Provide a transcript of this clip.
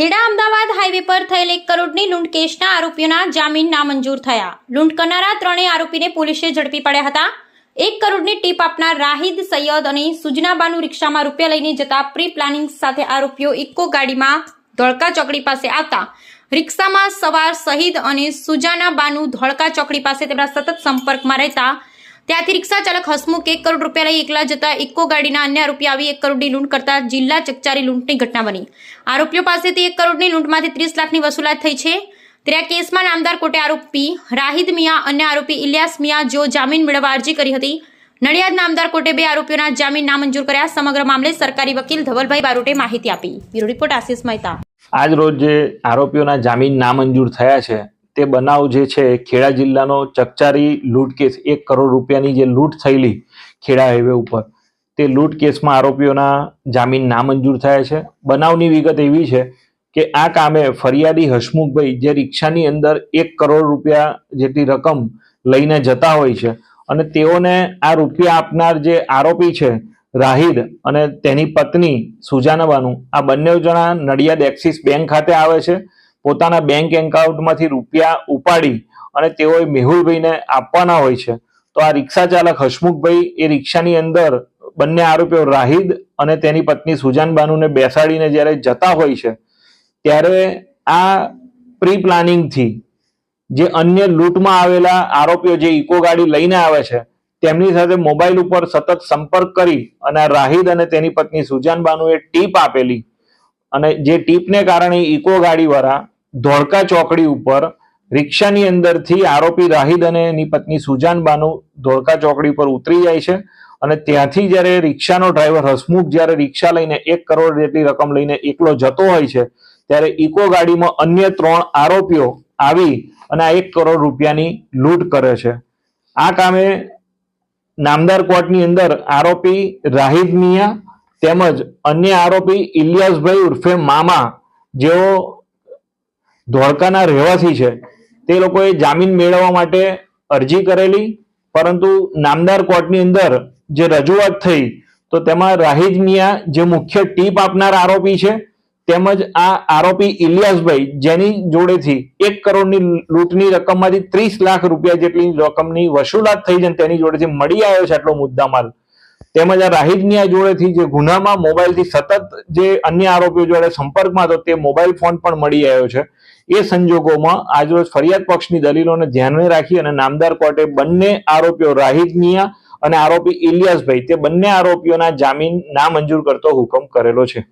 Kheda Ahmedabad highway પર થયેલ એક કરોડની લૂંટ કેસના આરોપીઓના જામીન નામંજૂર થયા. લૂંટ કરનારા ત્રણેય આરોપીને પોલીસે ઝડપી પડ્યા હતા. એક કરોડની ટીપ આપનાર રાહિદ સૈયદ અને સુજનાબાનુ રિક્ષામાં રૂપિયા લઈને જતા પ્રી પ્લાનિંગ સાથે આરોપીઓ ઇકો ગાડીમાં ધોળકા ચોકડી પાસે આવતા. રિક્ષામાં સવાર શહીદ અને સુજાના બાનુ ધોળકા ચોકડી પાસે તેમના સતત સંપર્કમાં રહેતા ત્યાંથી રિક્ષા ચાલક હસમુખ એક કરોડ રૂપિયા લઈ એકલા જતા ઇકો ગાડીના અન્ય આરોપી આવી એક કરોડની લૂંટ કરતા જિલ્લા ચકચારી લૂંટની ઘટના બની. આરોપીઓ પાસેથી એક કરોડની લૂંટમાંથી ત્રીસ લાખની વસૂલાત થઈ છે. ત્યારે કેસમાં નામદાર કોર્ટે આરોપી રાહિદ મિયા અને આરોપી ઇલિયાસ મિયા જો જામીન મેળવવા અરજી કરી હતી. નડિયાદ નામદાર કોર્ટે બે આરોપીઓના જામીન નામંજૂર કર્યા. સમગ્ર મામલે સરકારી વકીલ ધવલભાઈ બારોટે માહિતી આપી. Bureau report Ashish Mehta. આજ રોજ જે આરોપીઓના જામીન નામંજૂર થયા છે તે બનાવ જે છે, ખેડા જિલ્લાનો ચકચારી લૂંટ કેસ, એક કરોડ રૂપિયાની જે લૂંટ થયેલી ખેડા હાઈવે ઉપર, તે લૂંટ કેસમાં આરોપીઓના જામીન નામંજૂર થયા છે. બનાવની વિગત એવી છે કે આ કામે ફરિયાદી હસમુખભાઈ, જે રિક્ષાની અંદર એક કરોડ રૂપિયા જેટલી રકમ લઈને જતા હોય છે અને તેઓને આ રૂપિયા આપનાર જે આરોપી છે, રાહિદ અને તેની પત્ની સુજાનબાનું, આ બંને જણા નડિયાદ એક્સિસ બેંક ખાતે આવે છે. પોતાના બેંક એકાઉન્ટમાંથી રૂપિયા ઉપાડી અને તેઓએ મેહુલભાઈને આપવાના હોય છે. તો આ રિક્ષા ચાલક હસમુખભાઈ એ રિક્ષાની અંદર બંને આરોપીઓ રાહિદ અને તેની પત્ની સુજાનબાનુને બેસાડીને જ્યારે જતા હોય છે, ત્યારે આ પ્રી પ્લાનિંગથી જે અન્ય લૂંટમાં આવેલા આરોપીઓ જે ઇકો ગાડી લઈને આવે છે, તેમની સાથે મોબાઈલ ઉપર સતત સંપર્ક કરી અને રાહિદ અને તેની પત્ની સુજાનબાનુએ ટીપ આપેલી અને જે ટીપને કારણે ઇકો ગાડીવાળા ધોળકા ચોકડી ઉપર રિક્ષાની અંદરથી આરોપી રાહિદ અને એની પત્ની સુજાનબાનુ ધોળકા ચોકડી પર ઉતરી જાય છે અને ત્યાંથી જ્યારે રિક્ષાનો ડ્રાઈવર હસમુખ જ્યારે રિક્ષા લઈને એક કરોડ જેટલી રકમ લઈને એકલો જતો હોય છે, ત્યારે ઇકો ગાડીમાં અન્ય ત્રણ આરોપીઓ આવી અને આ એક કરોડ રૂપિયાની લૂંટ કરે છે. આ કામે નામદાર કોર્ટની અંદર આરોપી રાહિદ મિયા તેમજ અન્ય આરોપી ઇલિયાસભાઈ ઉર્ફે મામા જેઓ ધોળકાના રહેવાસી છે, તે લોકોએ જામીન મેળવવા માટે અરજી કરેલી, પરંતુ નામદાર કોર્ટની અંદર જે રજૂઆત થઈ, તો તેમાં રાહિદ મિયા જે મુખ્ય ટીપ આપનાર આરોપી છે, તેમજ આ આરોપી ઇલિયાસભાઈ, જેની જોડેથી એક કરોડની લૂંટની રકમમાંથી ત્રીસ લાખ રૂપિયા જેટલી રકમની વસૂલાત થઈ છે તેની જોડેથી મળી આવ્યો છે આટલો મુદ્દામાલ. તેમજ આ મિયા જોડેથી જે ગુનામાં મોબાઈલથી સતત જે અન્ય આરોપીઓ જોડે સંપર્કમાં હતો તે મોબાઈલ ફોન પણ મળી આવ્યો છે. એ સંજોગોમાં આજરોજ ફરિયાદ પક્ષની દલીલોને ધ્યાને રાખી અને નામદાર કોર્ટે બંને આરોપીઓ રાહિદ મિયા અને આરોપી ઇલિયાસભાઈ, તે બંને આરોપીઓના જામીન નામંજૂર કરતો હુકમ કરેલો છે.